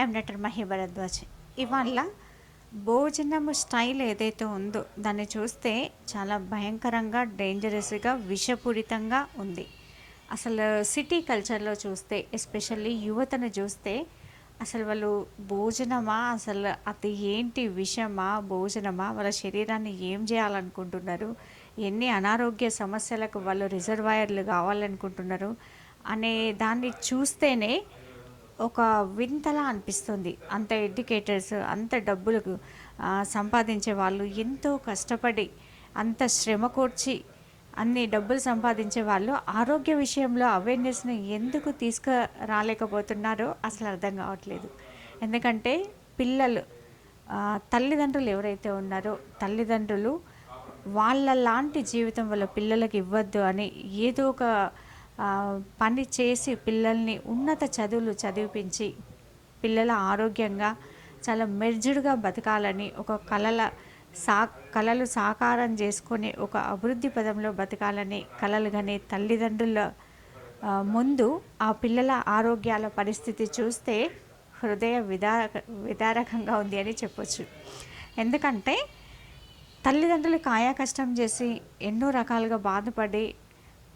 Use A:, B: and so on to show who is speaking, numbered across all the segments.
A: ఎం నటర్ మహి భరద్వాజ్ ఇవాళ భోజనము స్టైల్ ఏదైతే ఉందో దాన్ని చూస్తే చాలా భయంకరంగా డేంజరస్గా విషపూరితంగా ఉంది. అసలు సిటీ కల్చర్లో చూస్తే ఎస్పెషల్లీ యువతను చూస్తే అసలు వాళ్ళు భోజనమా అసలు అది ఏంటి విషమా భోజనమా వాళ్ళ శరీరాన్ని ఏం చేయాలనుకుంటున్నారు ఎన్ని అనారోగ్య సమస్యలకు వాళ్ళు రిజర్వాయర్లు కావాలనుకుంటున్నారు అనే దాన్ని చూస్తేనే ఒక వింతలా అనిపిస్తుంది. అంత ఎడ్యుకేటర్స్ అంత డబ్బులకు సంపాదించే వాళ్ళు ఎంతో కష్టపడి అంత శ్రమ కూర్చి అన్ని డబ్బులు సంపాదించే వాళ్ళు ఆరోగ్య విషయంలో అవేర్నెస్ని ఎందుకు తీసుకురాలేకపోతున్నారో అసలు అర్థం కావట్లేదు. ఎందుకంటే పిల్లలు తల్లిదండ్రులు ఎవరైతే ఉన్నారో తల్లిదండ్రులు వాళ్ళ లాంటి జీవితం వాళ్ళ పిల్లలకి ఇవ్వద్దు అని ఏదో ఒక పని చేసి పిల్లల్ని ఉన్నత చదువులు చదివిపించి పిల్లల ఆరోగ్యంగా చాలా మెర్జుడుగా బతకాలని ఒక కళల సా కళలు సాకారం చేసుకొని ఒక అభివృద్ధి పదంలో బతకాలని కళలు కానీ తల్లిదండ్రుల ముందు ఆ పిల్లల ఆరోగ్యాల పరిస్థితి చూస్తే హృదయ విదార విదారకంగా ఉంది అని చెప్పొచ్చు. ఎందుకంటే తల్లిదండ్రులు కాయా కష్టం చేసి ఎన్నో రకాలుగా బాధపడి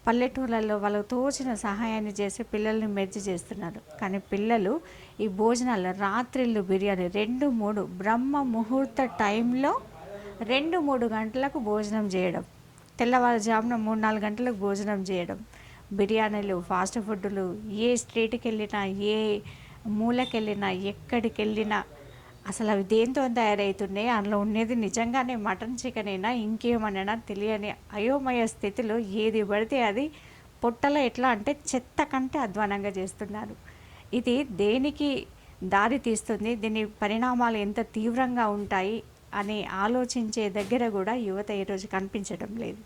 A: పల్లెటూళ్ళల్లో వాళ్ళకు తోచిన సహాయాన్ని చేసి పిల్లల్ని మెర్చి చేస్తున్నారు. కానీ పిల్లలు ఈ భోజనాలు రాత్రిళ్ళు బిర్యానీ రెండు మూడు బ్రహ్మ ముహూర్త టైంలో రెండు మూడు గంటలకు భోజనం చేయడం తెల్లవారుజామున మూడు నాలుగు గంటలకు భోజనం చేయడం బిర్యానీలు ఫాస్ట్ ఫుడ్లు ఏ స్ట్రీట్కి వెళ్ళినా ఏ మూలకెళ్ళినా ఎక్కడికి వెళ్ళినా అసలు అవి దేంతో తయారవుతున్నాయి? అందులో ఉండేది నిజంగానే మటన్ చికెన్ అయినా ఇంకేమనైనా తెలియని అయోమయ స్థితిలో ఏది పడితే అది పొట్టలో ఎట్లా అంటే చెత్త కంటే అధ్వానంగా చేస్తున్నారు. ఇది దేనికి దారి తీస్తుంది? దీని పరిణామాలు ఎంత తీవ్రంగా ఉంటాయి? అని ఆలోచించే దగ్గర కూడా యువత ఈరోజు కనిపించడం లేదు.